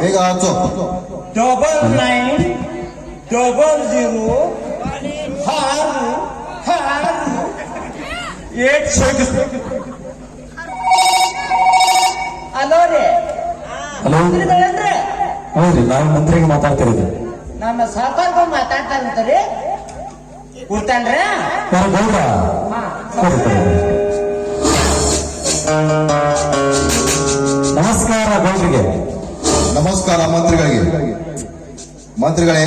ಬೇಗ ಹಚ್ಚು double nine double zero ಆರು ಆರು. ಏಟ್ ಸಿಕ್ಸ್ ಅಲೋ ರೀ. ಹಲೋ. ಹೌದ್ರಿ ನಾನು ಮಂತ್ರಿಗೆ ಮಾತಾಡ್ತಿರೋದು ನನ್ನ ರೀ. ಮಾತಾಡ್ತಾರಂತಾರೆ ಕೂತಾನ್ರ ಹಾ ಗೌಡ ನಮಸ್ಕಾರ ಮಂತ್ರಿಗಳಿಗೆ. ಮಂತ್ರಿಗಳೇ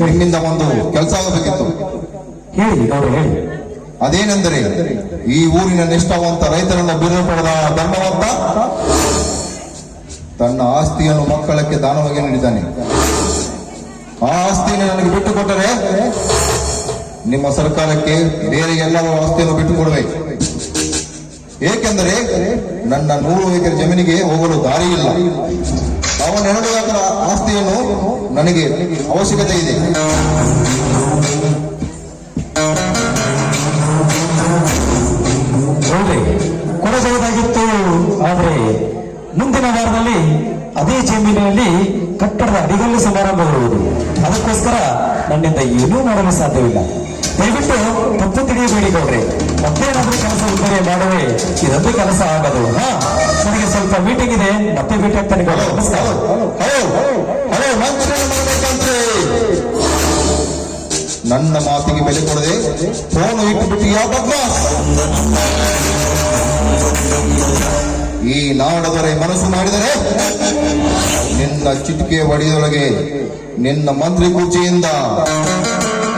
ನಿಮ್ಮಿಂದ ಒಂದು ಕೆಲಸ ಆಗಬೇಕಿತ್ತು. ಅದೇನೆಂದರೆ ಈ ಊರಿನ ನಿಷ್ಠಾವಂತ ರೈತರನ್ನು ಬಿರುಪಡೆದ ಧರ್ಮವಂತ ತನ್ನ ಆಸ್ತಿಯನ್ನು ಮಕ್ಕಳಕ್ಕೆ ದಾನವಾಗಿ ನೀಡಿದ್ದಾನೆ. ಆ ಆಸ್ತಿಯನ್ನು ನನಗೆ ಬಿಟ್ಟು ಕೊಟ್ಟರೆ ನಿಮ್ಮ ಸರ್ಕಾರಕ್ಕೆ ಬೇರೆ ಎಲ್ಲರ ಆಸ್ತಿಯನ್ನು ಬಿಟ್ಟು ಕೊಡಬೇಕು ಏಕೆಂದರೆ ನನ್ನ ನೂರು ಎಕರೆ ಜಮೀನಿಗೆ ಹೋಗಲು ದಾರಿ ಇಲ್ಲ ಅವನ ಎರಡು ಎಕರೆ ಆಸ್ತಿಯನ್ನು ನನಗೆ ಅವಶ್ಯಕತೆ ಇದೆ. ಕೊಡಬಹುದಾಗಿತ್ತು ಆದರೆ ಮುಂದಿನ ವಾರದಲ್ಲಿ ಅದೇ ಜಮೀನಿನಲ್ಲಿ ಕಟ್ಟಡದ ಅಡಿಗಲ್ಲು ಸಮಾರಂಭ ಇರುವುದು ಅದಕ್ಕೋಸ್ಕರ ನನ್ನಿಂದ ಏನೂ ಮಾಡಲು ಸಾಧ್ಯವಿಲ್ಲ. ದಯವಿಟ್ಟು ತಪ್ಪು ತಿಳಿಯಬೇಡಿ ಗೌಡ್ರೆ. ಮತ್ತೇನಾದ್ರೂ ಕೆಲಸ ಇದ್ದರೆ ಮಾಡುವೆ ಇದೊಂದು ಕೆಲಸ ಆಗದು. ಹಾ ನನಗೆ ಸ್ವಲ್ಪ ಮೀಟಿಂಗ್ ಇದೆ. ಮತ್ತೆ ಭೇಟಿ ಆಗ್ತಾನೆ ನಮಸ್ಕಾರ. ನನ್ನ ಮಾತಿಗೆ ಬೆಲೆ ಕೊಡದೆ ಫೋನ್ ಇಟ್ಟುಬಿಟ್ಟು ಯಾವ ಈ ನಾಡದರೆ ಮನಸ್ಸು ಮಾಡಿದರೆ ನಿನ್ನ ಚಿಟಿಕೆ ಒಡೆಯೊಳಗೆ ನಿನ್ನ ಮಂತ್ರಿ ಕೂಚಿಯಿಂದ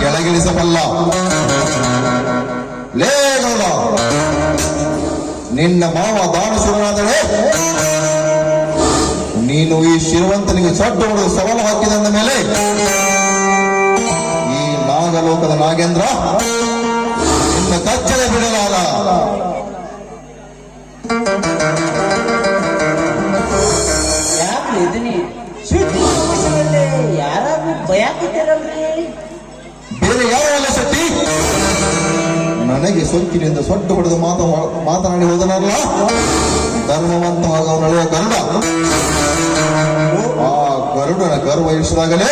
ಕೆಳಗಿಳಿಸಬಲ್ಲ. ಲೇ ನಿನ್ನ ಮಾವ ದಾನಸುರನಾದರೆ ನೀನು ಈ ಶಿರವಂತನಿಗೆ ಸಡ್ಡು ಹೊಡೆದು ಸವಾಲು ಹಾಕಿದ ಮೇಲೆ ಈ ನಾಗಲೋಕದ ನಾಗೇಂದ್ರ ನಿನ್ನ ಕಚ್ಚಲೆ ಬಿಡಲಾರ ನನಗೆ ಸೊಕ್ಕಿನಿಂದ ಸೊಟ್ಟು ಹೊಡೆದು ಮಾತು ಮಾತನಾಡಿ ಹೋದನಲ್ಲ? ಧರ್ಮವಂತವಾಗ ಅವನಳೆಯ ಗರುಡ. ಆ ಗರುಡನ ಗರ್ವ ಇಳಿಸಿದಾಗಲೇ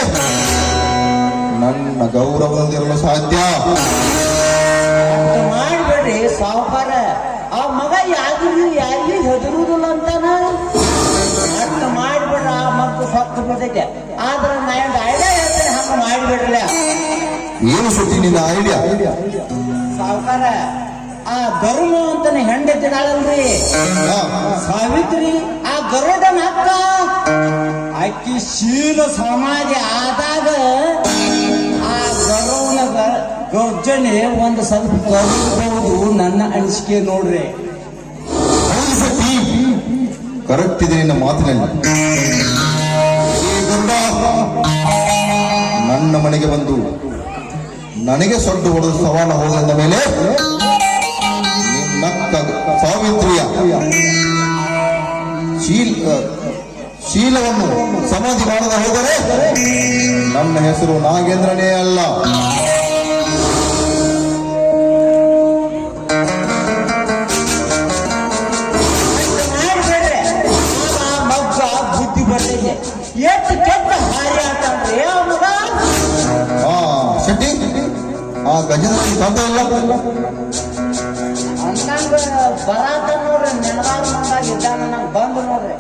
ನನ್ನ ಗೌರವದಿಂದಿರಲು ಸಾಧ್ಯ. ಮಾಡಬೇಡಿ ಸಾವುಕಾರ. ಆ ಮಗ ಯಾರಿಗೂ ಯಾರಿಗೂ ಹೆದರುವುದಿಲ್ಲ ಅಂತಾನ? ಅಷ್ಟ ಮಾಡ್ಬೇಡ್ರ, ಆ ಮಗ ಸೊಕ್ಕ ಬಿದ್ದೈತೆ. ಆದ್ರೆ ನಾ ಏನು ಸುದ್ದಿ ನಿನ್ನ ಐಡಿಯಾ ಸಾವುಕಾರ ಆ ಧರ್ಮ ಅಂತಾನೆ ಹೆಂಡತಿದಾಳಲ್ರಿ? ಸಾವಿತ್ರಿ ಆ ಗರುಡನ ಅಕ್ಕ. ಅಕ್ಕಿ ಶೀಲ ಸಮಾಜ ಆದಾಗ ಆ ಗರುವನ ಗ- ಗರ್ಜನೆ ಒಂದು ಸ್ವಲ್ಪ ಕರಬಹುದು ನನ್ನ ಅನಿಸಿಕೆ ನೋಡ್ರಿ. ಕರೆಕ್ಟ್ ಇದೆ ನಿನ್ನ ಮಾತಿನಲ್ಲಿ. ಗರುಡ ನನ್ನ ಮನೆಗೆ ಬಂದು ನನಗೆ ಸೊಡ್ಡು ಹೊಡೆದು ಸವಾಲು ಹೋದ ಮೇಲೆ ಸಾವಿತ್ರಿಯ ಶೀಲ್ ಶೀಲವನ್ನು ಸಮಾಧಿ ಮಾಡದ ಹೋದರೆ ನನ್ನ ಹೆಸರು ನಾಗೇಂದ್ರನೇ ಅಲ್ಲ. ಆ ಗಜದಲ್ಲಿ ತಂದ ಇಲ್ಲ ಅಂದಂಗ ಬರಾತ ನೋಡ್ರಿ ಬಂದು ನೋಡ್ರಿ.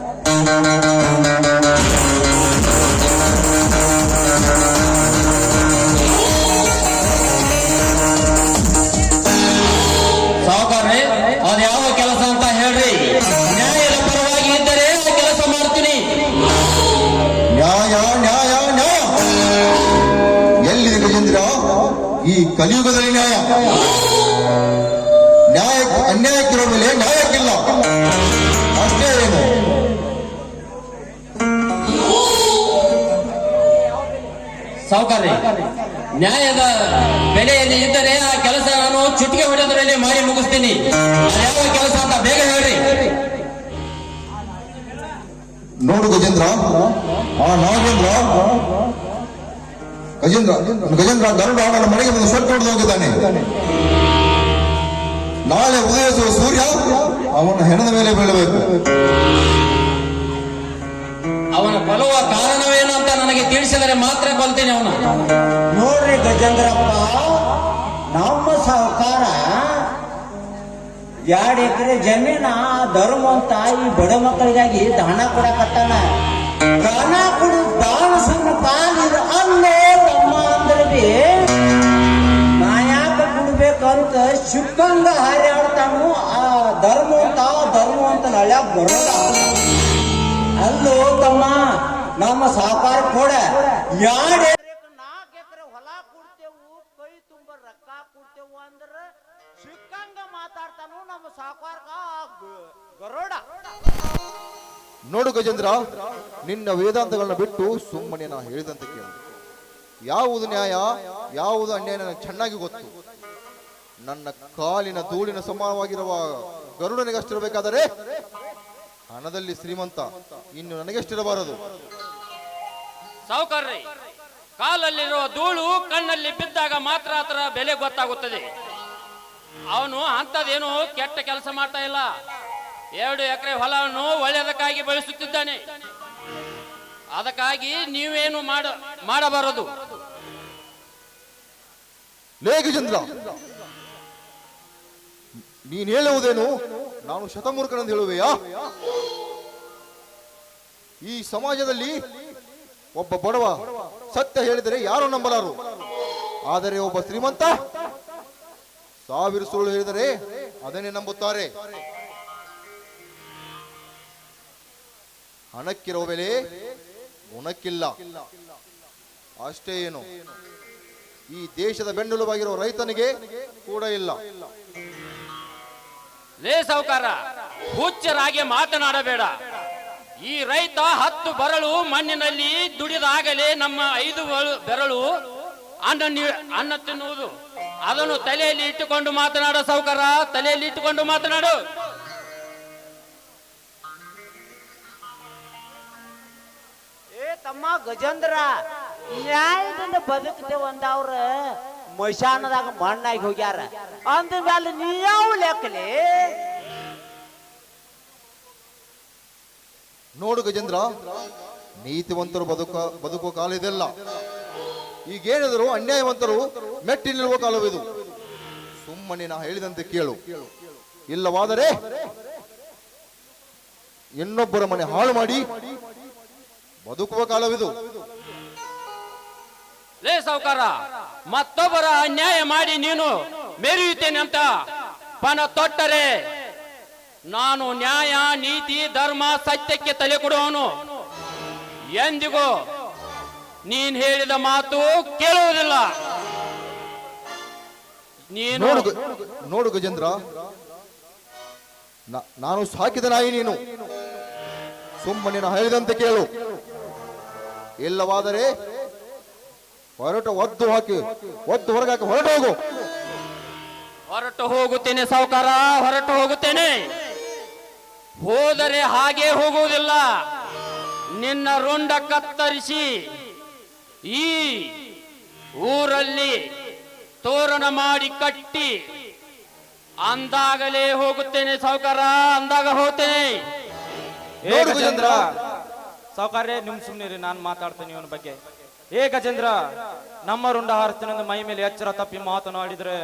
ಕಲಿಯುಗದಲ್ಲಿ ನ್ಯಾಯ. ನ್ಯಾಯ ಅನ್ಯಾಯಕ್ಕಿರೋ ಮೇಲೆ ನ್ಯಾಯಕ್ಕಿಲ್ಲ. ಅಷ್ಟೇ ಏನು? ಸಾವುಕಾರಿ ನ್ಯಾಯದ ಬೆಲೆಯಲ್ಲಿ ಇದ್ದರೆ ಆ ಕೆಲಸ ನಾನು ಚುಟಿಗೆ ಹೊಡೆದರಲ್ಲಿ ಮಾಡಿ ಮುಗಿಸ್ತೀನಿ. ಯಾವ ಕೆಲಸ ಅಂತ ಬೇಗ ಹೇಳ್ರಿ. ನೋಡು ಗಜೇಂದ್ರ ಆ ನಾಗೇಂದ್ರ ಗಜೇಂದ್ರ ಗಜೇಂದ್ರ ಗರುಡ ಅವನ ಮನೆಗೆ ಬಂದು ಸೊಟ್ಟು ಹೊಡೆದು ಹೋಗಿದ್ದಾನೆ. ನಾಳೆ ಉದಯಿಸುವ ಸೂರ್ಯ ಅವನ ಹೆಣದ ಮೇಲೆ ಬೀಳಬೇಕು. ಅವನ ಬಲುವ ಕಾರಣವೇನು ಅಂತ ನನಗೆ ತಿಳಿಸಿದರೆ ಮಾತ್ರ ಕೊಲ್ತೇನೆ ಅವನ. ನೋಡ್ರಿ ಗಜೇಂದ್ರಪ್ಪ ನಮ್ಮ ಸಹಕಾರ ಎರಡು ಎಕರೆ ಜಮೀನ ಧರ್ಮ ಅಂತ ಈ ಬಡ ಮಕ್ಕಳಿಗಾಗಿ ದಾನ ಕೊಡಕತ್ತಾನ ದಾನ ಕೊಡು ದಾನ ಸಣ್ಣ ಪಾಲಿದ ತಮ್ಮ ಬಿ ನಾ ಯಾಕೆ ಕೊಡ್ಬೇಕಂತ ಸಿಕ್ಕಂಗ ಆ ಧರ್ಮ ಅಂತ ಧರ್ಮ ಅಂತ ನಳ್ಯಾಕ ಬರೋಲ್ಲ. ಅಲ್ಲೋ ತಮ್ಮ, ನಮ್ಮ ಸಾಕಾರ ಕೊಡ. ಯಾಡೆ ನೋಡು ಗಜೇಂದ್ರ, ನಿನ್ನ ವೇದಾಂತಗಳನ್ನ ಬಿಟ್ಟು ಸುಮ್ಮನೆ ನಾ ಹೇಳಿದಂತ ಕೇಳು. ಯಾವುದು ನ್ಯಾಯ, ಯಾವುದು ಅನ್ಯಾಯ ನನಗೆ ಚೆನ್ನಾಗಿ ಗೊತ್ತು. ನನ್ನ ಕಾಲಿನ ಧೂಳಿನ ಸಮಾನವಾಗಿರುವ ಗರುಡನಿಗಷ್ಟಿರಬೇಕಾದರೆ ಹಣದಲ್ಲಿ ಶ್ರೀಮಂತ ಇನ್ನು ನನಗೆಷ್ಟಿರಬಾರದು. ಸಾವುಕಾರ್ರಿ, ಕಾಲಲ್ಲಿರುವ ಧೂಳು ಕಣ್ಣಲ್ಲಿ ಬಿದ್ದಾಗ ಮಾತ್ರ ಅದರ ಬೆಲೆ ಗೊತ್ತಾಗುತ್ತದೆ. ಅವನು ಅಂಥದ್ದೇನು ಕೆಟ್ಟ ಕೆಲಸ ಮಾಡ್ತಾ ಇಲ್ಲ. ಎರಡು ಎಕರೆ ಹೊಲವನ್ನು ಒಳ್ಳೆಯದಕ್ಕಾಗಿ ಬಳಸುತ್ತಿದ್ದಾನೆ. ಅದಕ್ಕಾಗಿ ನೀವೇನು ಮಾಡ, ಮಾಡಬಾರದು. ಲೇಖಚಂದ್ರ ನೀನ್ ಹೇಳುವುದೇನು? ನಾನು ಶತಮೂರ್ಖನಂದು ಹೇಳುವೆಯಾ? ಈ ಸಮಾಜದಲ್ಲಿ ಒಬ್ಬ ಬಡವ ಸತ್ಯ ಹೇಳಿದರೆ ಯಾರು ನಂಬಲಾರು? ಆದರೆ ಒಬ್ಬ ಶ್ರೀಮಂತ ಸಾವಿರ ಸುಳ್ಳು ಹೇಳಿದರೆ ಅದನ್ನೇ ನಂಬುತ್ತಾರೆ. ಹಣಕ್ಕಿರೋ ಬೆಲೆ ಗುಣಕ್ಕಿಲ್ಲ ಅಷ್ಟೇ ಏನು? ಈ ದೇಶದ ಬೆನ್ನೆಲುಬಾಗಿರೋ ರೈತನಿಗೆ ಕೂಡ ಇಲ್ಲ. ಲೇ ಸಾವುಕಾರ, ಹುಚ್ಚರಾಗಿ ಮಾತನಾಡಬೇಡ. ಈ ರೈತ ಹತ್ತು ಬರಳು ಮಣ್ಣಿನಲ್ಲಿ ದುಡಿದಾಗಲೇ ನಮ್ಮ ಐದು ಬರಳು- ಬೆರಳು ಅನ್ನ ಅನ್ನ ತಿನ್ನುವುದು. ಅದನ್ನು ತಲೆಯಲ್ಲಿ ಇಟ್ಟುಕೊಂಡು ಮಾತನಾಡೋ ಸಾವುಕಾರ, ತಲೆಯಲ್ಲಿ ಇಟ್ಟುಕೊಂಡು ಮಾತನಾಡು. ತಮ್ಮ ಗಜೇಂದ್ರ. ನ್ಯಾಯದಿಂದ ಬದುಕದೆ ಒಂದವ್ರ ಮಶಾನದಾಗ ಮಣ್ಣಾಗಿ ಹೋಗ್ಯಾರ. ಅಂದ ಮೇಲೆ ನೀ ಯಾವ ಲೆಕ್ಕಲಿ. ನೋಡು ಗಜೇಂದ್ರ, ನೀತಿವಂತರು ಬದುಕ, ಬದುಕುವ ಕಾಲ ಇದೆಲ್ಲ. ಈಗೇನಿದ್ರು ಅನ್ಯಾಯವಂತರು ಮೆಟ್ಟಿ ನಿಲ್ಲುವ ಕಾಲವಿದು ಸುಮ್ಮನೆ ನಾ ಹೇಳಿದಂತೆ ಕೇಳು. ಇಲ್ಲವಾದರೆ ಇನ್ನೊಬ್ಬರ ಮನೆ ಹಾಳು ಮಾಡಿ ಬದುಕುವ ಕಾಲವಿದು. ಲೇ ಸಾವುಕಾರ ಮತ್ತೊಬ್ಬರ ಅನ್ಯಾಯ ಮಾಡಿ ನೀನು ಮೆರೆಯುತ್ತೇನೆ ಅಂತ ಪಣ ತೊಟ್ಟರೆ. ನಾನು ನ್ಯಾಯ ನೀತಿ ಧರ್ಮ ಸತ್ಯಕ್ಕೆ ತಲೆ ಕೊಡುವವನು. ಎಂದಿಗೂ ನೀನ್ ಹೇಳಿದ ಮಾತು ಕೇಳುವುದಿಲ್ಲ. ನೀನು ನೋಡು ಗ- ನೋಡು ಗಜೇಂದ್ರ. ನಾ- ನಾನು ಸಾಕಿದ ನಾಯಿ ನೀನು. ಸುಮ್ಮನೆ ಹೇಳಿದಂತೆ ಕೇಳು. ಇಲ್ಲವಾದರೆ ಹೊರಟ ಒದ್ದು ಹಾಕಿ ಒದ್ದು ಹೊರಗೆ ಹಾಕಿ ಹೊರಟು ಹೋಗು. ಹೊರಟು ಹೋಗುತ್ತೇನೆ ಸಾವುಕಾರ ಹೊರಟು ಹೋಗುತ್ತೇನೆ. ಹೋದರೆ ಹಾಗೆ ಹೋಗುವುದಿಲ್ಲ. ನಿನ್ನ ರುಂಡ ಕತ್ತರಿಸಿ ಈ ಊರಲ್ಲಿ ತೋರಣ ಮಾಡಿ ಕಟ್ಟಿ ಅಂದಾಗಲೇ ಹೋಗುತ್ತೇನೆ ಸಾವುಕಾರ ಅಂದಾಗ ಹೋಗ್ತೇನೆ ಏ ನೋಡು ಗಜೇಂದ್ರ ಗಜೇಂದ್ರ. ಸಾವುಕಾರ್ರೆ ನಿಮ್ ಸುಮ್ನಿರಿ ನಾನು ಮಾತಾಡ್ತೀನಿ ಇವನ ಬಗ್ಗೆ. ಏ ಗಜೇಂದ್ರ ನಮ್ಮ ರುಂಡ ಹಾರತಿನಿಂದ ಮೈ ಮೇಲೆ ಎಚ್ಚರ ತಪ್ಪಿ ಮಾತನಾಡಿದ್ರೆ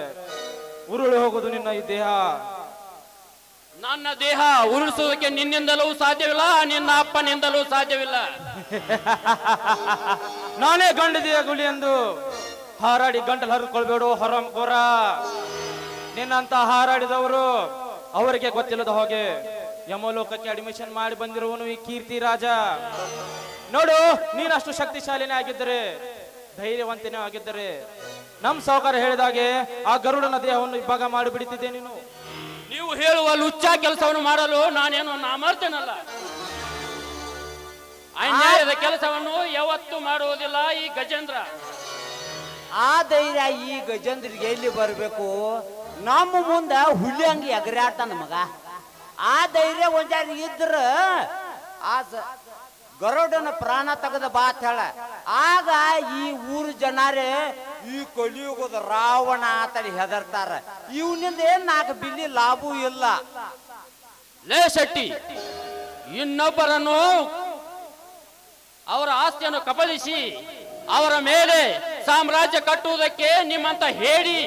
ಉರುಳಿ ಹೋಗುದು ನಿನ್ನ ಈ ದೇಹ. ನನ್ನ ದೇಹ ಉರುಳಿಸೋದಕ್ಕೆ ನಿನ್ನಿಂದಲೂ ಸಾಧ್ಯವಿಲ್ಲ ನಿನ್ನ ಅಪ್ಪನಿಂದಲೂ ಸಾಧ್ಯವಿಲ್ಲ. ನಾನೇ ಗಂಡದಿಯ ಗುಳಿ ಎಂದು ಹಾರಾಡಿ ಗಂಟಲು ಹರಿದುಕೊಳ್ಬೇಡು ಹೊರಂ ಕೋರ ನಿನ್ನಂತ ಹಾರಾಡಿದವರು ಅವರಿಗೆ ಗೊತ್ತಿಲ್ಲದ ಹಾಗೆ ಯಮಲೋಕಕ್ಕೆ ಅಡ್ಮಿಷನ್ ಮಾಡಿ ಬಂದಿರುವನು ಈ ಕೀರ್ತಿ ರಾಜ. ನೋಡು ನೀನಷ್ಟು ಶಕ್ತಿಶಾಲಿನೇ ಆಗಿದ್ದರೆ ಧೈರ್ಯವಂತನೇ ಆಗಿದ್ದರೆ ನಮ್ ಸಾವುಕಾರ ಹೇಳಿದಾಗೆ ಆ ಗರುಡನ ದೇಹವನ್ನು ಇಬ್ಬಾಗ ಮಾಡಿಬಿಡುತ್ತಿದ್ದೆ ನೀನು. ನೀವು ಹೇಳುವ ಲುಚ್ಚ ಕೆಲಸವನ್ನು ಮಾಡಲು ನಾನೇನು ನಾಮರ್ತೇನಲ್ಲ ಅನ್ಯಾಯದ ಕೆಲಸವನ್ನು ಯಾವತ್ತೂ ಮಾಡುವುದಿಲ್ಲ ಈ ಗಜೇಂದ್ರ. ಆ ಧೈರ್ಯ ಈ ಗಜೇಂದ್ರಿಗೆ ಎಲ್ಲಿ ಬರಬೇಕು? ನಮ್ಮ ಮುಂದೆ ಹುಲಿ ಹಂಗೆ ಎಗರಾಡ್ತಾನ ಮಗ. ಆ ಧೈರ್ಯ ಒಂದಾರ ಇದ್ರ ಆ ಗರುಡನ ಪ್ರಾಣ ತೆಗೆದ ಬಾತ್ ಹೇಳ. ಆಗ ಈ ಊರು ಜನರೇ ಈ ಕಲಿಯುಗದ ರಾವಣ ಆತಡಿ ಹೆದರ್ತಾರ. ಇವನಿಂದ ಏನ್ ನಾಲ್ಕು ಬಿಲ್ಲಿ ಲಾಭವೂ ಇಲ್ಲ. ಲೇ ಶೆಟ್ಟಿ, ಇನ್ನೊಬ್ಬರನ್ನು ಅವರ ಆಸ್ತಿಯನ್ನು ಕಬಳಿಸಿ ಅವರ ಮೇಲೆ ಸಾಮ್ರಾಜ್ಯ ಕಟ್ಟುವುದಕ್ಕೆ ನಿಮ್ಮಂತ ಹೇಳಿ,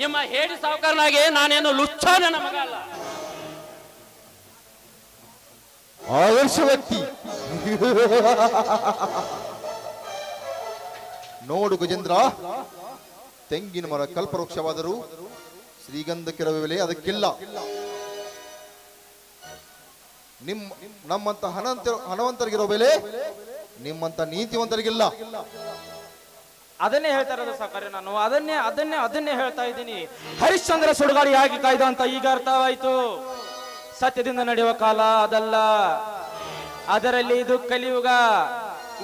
ನಿಮ್ಮ ಹೇಳಿ ಸಾವುಕಾರನಾಗೆ ನಾನೇನು ಮಗ ಅಲ್ಲ. ಆದರ್ಶ ವ್ಯಕ್ತಿ ನೋಡು ಗಜೇಂದ್ರ. ತೆಂಗಿನ ಮರ ಕಲ್ಪವೃಕ್ಷವಾದರೂ ಶ್ರೀಗಂಧ ಬೆಲೆ ಅದಕ್ಕಿಲ್ಲ. ನಿಮ್ ನಮ್ಮಂತ ಹಣಂತ ಹಣವಂತರಿಗಿರೋ ಬೆಲೆ ನಿಮ್ಮಂತ ನೀತಿವಂತರಿಗಿಲ್ಲ. ಅದನ್ನೇ ಹೇಳ್ತಾ ಇರೋದು ನಾನು. ಅದನ್ನೇ ಅದನ್ನೇ ಅದನ್ನೇ ಹೇಳ್ತಾ ಇದ್ದೀನಿ. ಹರಿಶ್ಚಂದ್ರ ಸುಡುಗಾಡಿ ಯಾಕೆ ಕಾಯ್ದ ಅಂತ ಈಗ ಅರ್ಥವಾಯ್ತು ಸತ್ಯದಿಂದ ನಡೆಯುವ ಕಾಲ ಅದಲ್ಲ. ಅದರಲ್ಲಿ ಇದು ಕಲಿಯುಗ.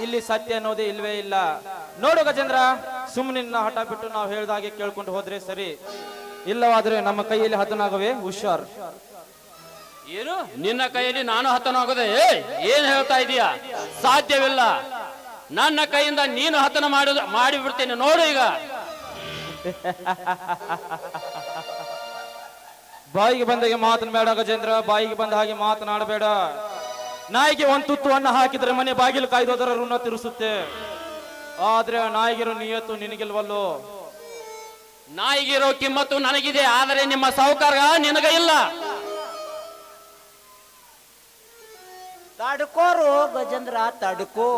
ಇಲ್ಲಿ ಸತ್ಯ ಅನ್ನೋದೇ ಇಲ್ವೇ ಇಲ್ಲ. ನೋಡು ಗಜೇಂದ್ರ ಸುಮ್ಮನೆ ಹಠ ಬಿಟ್ಟು ನಾವು ಹೇಳ್ದಾಗೆ ಕೇಳ್ಕೊಂಡು ಹೋದ್ರೆ ಸರಿ. ಇಲ್ಲವಾದ್ರೆ ನಮ್ಮ ಕೈಯಲ್ಲಿ ಹತನಾಗವೆ ಹುಷಾರ್. ಏನು? ನಿನ್ನ ಕೈಯಲ್ಲಿ ನಾನು ಹತನಾಗದೆ? ಏನ್ ಹೇಳ್ತಾ ಇದೀಯ? ಸಾಧ್ಯವಿಲ್ಲ. ನನ್ನ ಕೈಯಿಂದ ನೀನು ಹತನ ಮಾಡಿ ಮಾಡಿಬಿಡ್ತೇನೆ. ನೋಡು ಈಗ. ಬಾಯಿಗೆ ಬಂದಾಗೆ ಮಾತನಾಡ ಗಜೇಂದ್ರ ಬಾಯಿಗೆ ಬಂದ ಹಾಗೆ ಮಾತನಾಡಬೇಡ. ನಾಯಿಗೆ ಒಂದು ತುತ್ತು ಅನ್ನ ಹಾಕಿದ್ರೆ ಮನೆ ಬಾಗಿಲು ಕಾಯ್ದೋದರ ಋಣ ತಿರುಸುತ್ತೆ. ಆದ್ರೆ ಆ ನಾಯಿಗಿರೋ ನಿಯತ್ತು ನಿನಗಿಲ್ವಲ್ಲೋ? ನಾಯಿಗಿರೋ ಕಿಮ್ಮತ್ತು ನನಗಿದೆ ಆದರೆ ನಿಮ್ಮ ಸಾಹುಕಾರ ನಿನಗ ಇಲ್ಲ. ತಡ್ಕೋರು ಗಜೇಂದ್ರ ತಡ್ಕೋ.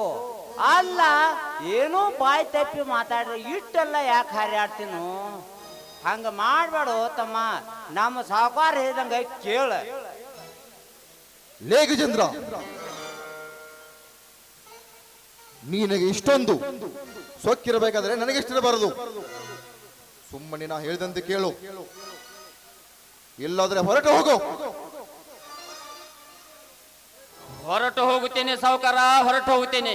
ಅಲ್ಲ ಏನೋ ಬಾಯಿ ತಪ್ಪಿ ಮಾತಾಡ್ರಿ ಇಟ್ಟೆಲ್ಲ ಯಾಕೆ ಹಾರ್ಯಾಡ್ತೀನು? ಹಂಗ ಮಾಡಬೇಡ ತಮ್ಮ ನಮ್ಮ ಸಾವುಕಾರ ಹೇಳಿದಂಗ ಕೇಳ. ಲೇಖಚಂದ್ರ ನಿನಗೆ ಇಷ್ಟೊಂದು ಸೊಕ್ಕಿರಬೇಕಾದ್ರೆ ನನಗೆ ಇಷ್ಟಿರಬಾರದು. ಸುಮ್ಮನೆ ನಾ ಹೇಳಿದಂತೆ ಕೇಳು. ಇಲ್ಲಾದ್ರೆ ಹೊರಟು ಹೋಗು. ಹೊರಟು ಹೋಗುತ್ತೇನೆ ಸಾವುಕಾರ ಹೊರಟು ಹೋಗುತ್ತೇನೆ.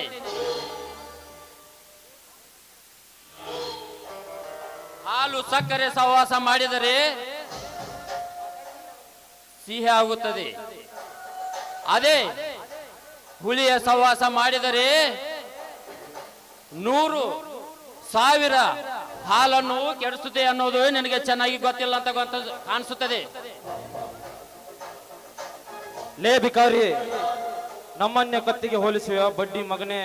ಹಾಲು ಸಕ್ಕರೆ ಸಹವಾಸ ಮಾಡಿದರೆ ಸಿಹಿ ಆಗುತ್ತದೆ. ಅದೇ ಹುಲಿಯ ಸಹವಾಸ ಮಾಡಿದರೆ ನೂರು ಸಾವಿರ ಹಾಲನ್ನು ಕೆಡಿಸುತ್ತೆ ಅನ್ನೋದು ನಿನಗೆ ಚೆನ್ನಾಗಿ ಗೊತ್ತಿಲ್ಲ ಅಂತ ಗೊತ್ತ ಕಾಣಿಸುತ್ತದೆ. ಲೇ ಬಿಕಾರಿ ನಮ್ಮನ್ಯ ಕತ್ತಿಗೆ ಹೋಲಿಸುವ, ಬಡ್ಡಿ ಮಗನೇ.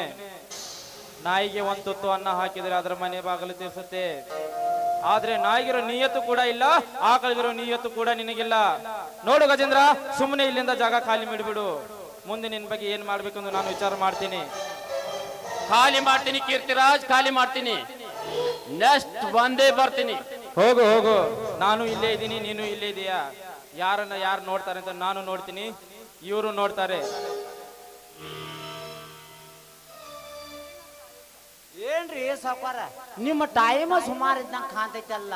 ನಾಯಿಗೆ ಒಂದು ತುತ್ತು ಅನ್ನ ಹಾಕಿದರೆ ಅದರ ಮನೆ ಬಾಗಿಲು ತೀರಿಸುತ್ತೆ. ಆದ್ರೆ ನಾಯಿಗಿರೋ ನಿಯತ್ತು ಕೂಡ ಇಲ್ಲ ಆಕಳಿಗಿರೋ ನಿಯತ್ತು ಕೂಡ ನಿನಗಿಲ್ಲ. ನೋಡು ಗಜೇಂದ್ರ ಸುಮ್ಮನೆ ಇಲ್ಲಿಂದ ಜಾಗ ಖಾಲಿ ಮಾಡಿಬಿಡು. ಮುಂದೆ ನಿನ್ ಬಗ್ಗೆ ಏನ್ ಅಂತ ನಾನು ವಿಚಾರ ಮಾಡ್ತೀನಿ. ಖಾಲಿ ಮಾಡ್ತೀನಿ ಕೀರ್ತಿರಾಜ್ ಖಾಲಿ ಮಾಡ್ತೀನಿ. ನೆಕ್ಸ್ಟ್ ಬಂದೇ ಬರ್ತೀನಿ. ಹೋಗು ಹೋಗು. ನಾನು ಇಲ್ಲೇ ಇದ್ದೀನಿ ನೀನು ಇಲ್ಲೇ ಇದೆಯಾ? ಯಾರನ್ನ ಯಾರು ನೋಡ್ತಾರೆ ಅಂತ ನಾನು ನೋಡ್ತೀನಿ ಇವರು ನೋಡ್ತಾರೆ. ಏನ್ರಿ ಸಾವುಕಾರ? ನಿಮ್ಮ ಟೈಮ್ ಸುಮಾರು ಇದ್ದಂಗೆ ಕಾಣ್ತೈತಲ್ಲ.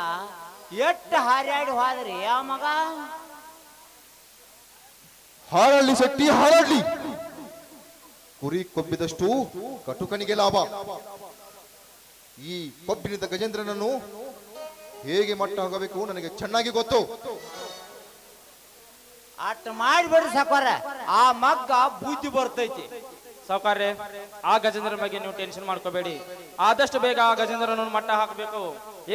ಎಷ್ಟು ಹಾರ್ಯಾಡಿ ಹೋದ್ರಿ ಆ ಮಗ? ಹಾರಾಡ್ಲಿ ಶೆಟ್ಟಿ ಹಾರಾಡ್ಲಿ ಕುರಿ ಕೊಬ್ಬಿದಷ್ಟು ಕಟುಕನಿಗೆ ಲಾಭ. ಈ ಕೊಬ್ಬಿನಿಂದ ಗಜೇಂದ್ರನನ್ನು ಹೇಗೆ ಮಟ್ಟ ಹೋಗಬೇಕು ನನಗೆ ಚೆನ್ನಾಗಿ ಗೊತ್ತು. ಅಟ್ ಮಾಡಿಬಿಡ್ರಿ ಸಾವುಕಾರ. ಆ ಮಗ್ಗ ಬುದ್ಧಿ ಬರ್ತೈತಿ. ಸಾವುಕಾರ್ರೆ ಆ ಗಜೇಂದ್ರ ಬಗ್ಗೆ ನೀವು ಟೆನ್ಷನ್ ಮಾಡ್ಕೋಬೇಡಿ. ಆದಷ್ಟು ಬೇಗ ಆ ಗಜೇಂದ್ರನ ಮಟ್ಟ ಹಾಕಬೇಕು.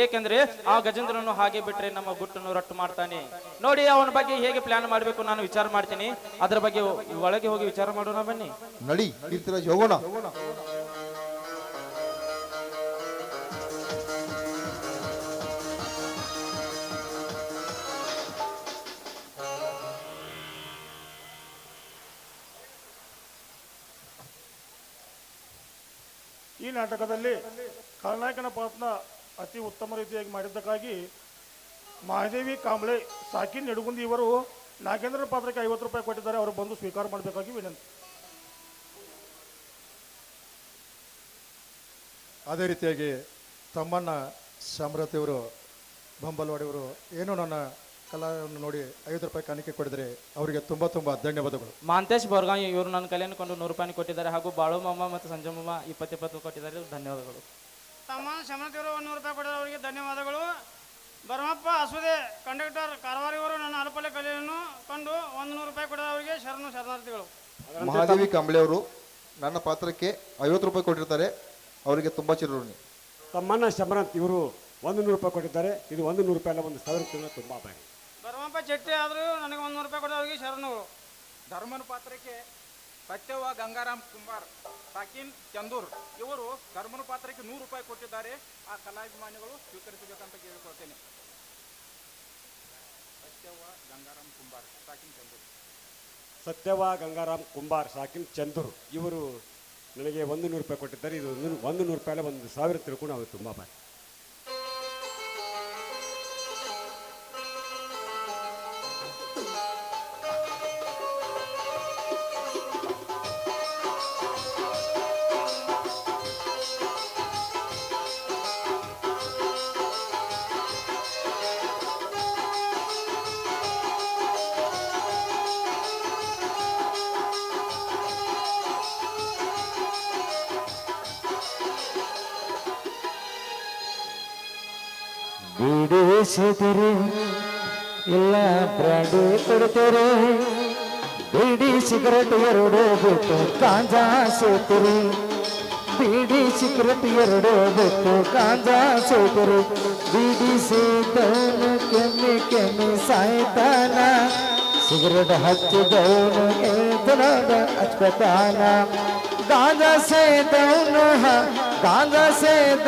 ಏಕೆಂದ್ರೆ ಆ ಗಜೇಂದ್ರನು ಹಾಗೆ ಬಿಟ್ರೆ ನಮ್ಮ ಗುಟ್ಟನ್ನು ರಟ್ಟು ಮಾಡ್ತಾನೆ. ನೋಡಿ ಅವನ ಬಗ್ಗೆ ಹೇಗೆ ಪ್ಲಾನ್ ಮಾಡಬೇಕು ನಾನು ವಿಚಾರ ಮಾಡ್ತೀನಿ. ಅದ್ರ ಬಗ್ಗೆ ಒಳಗೆ ಹೋಗಿ ವಿಚಾರ ಮಾಡೋಣ ಬನ್ನಿ. ನಡಿ ಹೋಗೋಣ. ನಾಟಕದಲ್ಲಿ ಖಳನಾಯಕನ ಪಾತ್ರ ಅತಿ ಉತ್ತಮ ರೀತಿಯಾಗಿ ಮಾಡಿದ್ದಕ್ಕಾಗಿ ಮಹಾದೇವಿ ಕಾಂಬಳೆ ಸಾಕಿ ನೆಡುಗುಂದಿ ಇವರು ನಾಗೇಂದ್ರ ಪಾತ್ರಕ್ಕೆ ಐವತ್ತು ರೂಪಾಯಿ ಕೊಟ್ಟಿದ್ದಾರೆ. ಅವರು ಬಂದು ಸ್ವೀಕಾರ ಮಾಡಬೇಕಾಗಿ ವಿನಂತಿ. ಅದೇ ರೀತಿಯಾಗಿ ತಮ್ಮಣ್ಣ ಶಾಮರತಿಯವರು, ಬಂಬಲ್ವಾಡಿಯವರು, ಏನು ನನ್ನ ಕಲಾವನ್ನು ನೋಡಿ ಐವತ್ತು ರೂಪಾಯಿ ಕಾಣಿಕೆ ಕೊಡಿದರೆ ಅವರಿಗೆ ತುಂಬ ತುಂಬ ಧನ್ಯವಾದಗಳು. ಮಾಂತೇಶ್ ಬೋರ್ಗಾಂವ್ ಇವರು ನನ್ನ ಕಲೆಯನ್ನು ಕೊಂಡು ನೂರು ರೂಪಾಯಿ ಕೊಟ್ಟಿದ್ದಾರೆ ಹಾಗೂ ಬಾಳು ಮಾಮ ಮತ್ತು ಸಂಜಮಮ್ಮ ಇಪ್ಪತ್ತು ಇಪ್ಪತ್ತಿಪ್ಪತ್ತು ಕೊಟ್ಟಿದ್ದಾರೆ ಧನ್ಯವಾದಗಳು. ತಮ್ಮ ಶಮನತಿಯವರು ಒಂದು ನೂರು ರೂಪಾಯಿ ಕೊಟ್ಟಿದ್ದಾರೆ ಅವರಿಗೆ ಧನ್ಯವಾದಗಳು. ಭರಮಪ್ಪ ಅಸುದೆ ಕಂಡಕ್ಟರ್ ಕಾರವಾರಿಯವರು ನನ್ನ ಅಲ್ಪಲೆ ಕಲೆಯನ್ನು ಕಂಡು ಒಂದು ನೂರು ರೂಪಾಯಿ ಕೊಟ್ಟಿದ್ದಾರೆ ಅವರಿಗೆ ಶರಣು ಶರಣಾರ್ಥಿಗಳು. ಮಹಾದೇವಿ ಕಂಬಳೆಯವರು ಅವರು ನನ್ನ ಪಾತ್ರಕ್ಕೆ ಐವತ್ತು ರೂಪಾಯಿ ಕೊಟ್ಟಿರ್ತಾರೆ ಅವರಿಗೆ ತುಂಬಾ ಚಿರಋಣಿ. ತಮ್ಮನ್ನ ಶಮರಂತ್ ಇವರು ಒಂದು ನೂರು ರೂಪಾಯಿ ಕೊಟ್ಟಿದ್ದಾರೆ ಇದು ಒಂದು ನೂರು ರೂಪಾಯಿ ಅಲ್ಲ ಒಂದು ಸಾವಿರ ರೂಪಾಯಿ ತುಂಬ ಬಾಯಿ ಭರಮಪ್ಪ ಚಟ್ಟಿ ಆದರೂ ನನಗೆ ಒಂದು ನೂರು ರೂಪಾಯಿ ಕೊಡೋ ಅವರಿಗೆ ಶರಣು ಧರ್ಮನ ಪಾತ್ರಕ್ಕೆ ಸತ್ಯವ ಗಂಗಾರಾಮ್ ಕುಂಬಾರ್ ಸಾಕಿನ್ ಚಂದೂರ್ ಇವರು ಧರ್ಮನ ಪಾತ್ರಕ್ಕೆ ನೂರು ರೂಪಾಯಿ ಕೊಟ್ಟಿದ್ದಾರೆ. ಆ ಕಲಾಭಿಮಾನಿಗಳು ಸ್ವೀಕರಿಸಬೇಕಂತ ಕೇಳಿಕೊಳ್ತೇನೆ. ಸತ್ಯವ ಗಂಗಾರಾಮ್ ಕುಂಬಾರ್ ಸಾಕಿನ್ ಚಂದೂರ್. ಸತ್ಯವ ಗಂಗಾರಾಮ್ ಕುಂಬಾರ್ ಸಾಕಿನ್ ಚಂದೂರ್ ಇವರು ನನಗೆ ಒಂದು ನೂರು ರೂಪಾಯಿ ಕೊಟ್ಟಿದ್ದಾರೆ. ಇದು ಒಂದು ನೂರು ರೂಪಾಯಿ ಅಲ್ಲ, ಒಂದು ಸಾವಿರ ತಿಳ್ಕೊಂಡು ಅವರು ತುಂಬ ಬಾಯ್ ಬಿಡಿಸಿದಿರಿ ಇಲ್ಲ ಬ್ರಾಂಡಿ ಕೊಡ್ತೀರಿ. ಬಿಡಿ ಸಿಗರೆಟ್ ಎರಡು ಬಿಟ್ಟು ಕಾಂಜಾ ಸೇತಿರಿ ಬಿಡಿ ಸಿಗರೆಟ್ ಎರಡು ಬಿಟ್ಟು ಕಾಂಜಾ ಸೇತಿರಿ ಬಿಡಿ ಸೇದವನು ಕೆಮ್ಮಿ ಕೆಮ್ಮಿ ಸಾಯ್ತಾನ. ಸಿಗರೆಟ್ ಹಚ್ಚಿದವನು ಎದ್ದನೋದ ಹಚ್ಕೊತಾನ ಗಾಂಜಾ ಸೇದವನು ಗಾಂಜಾ ಸೇದ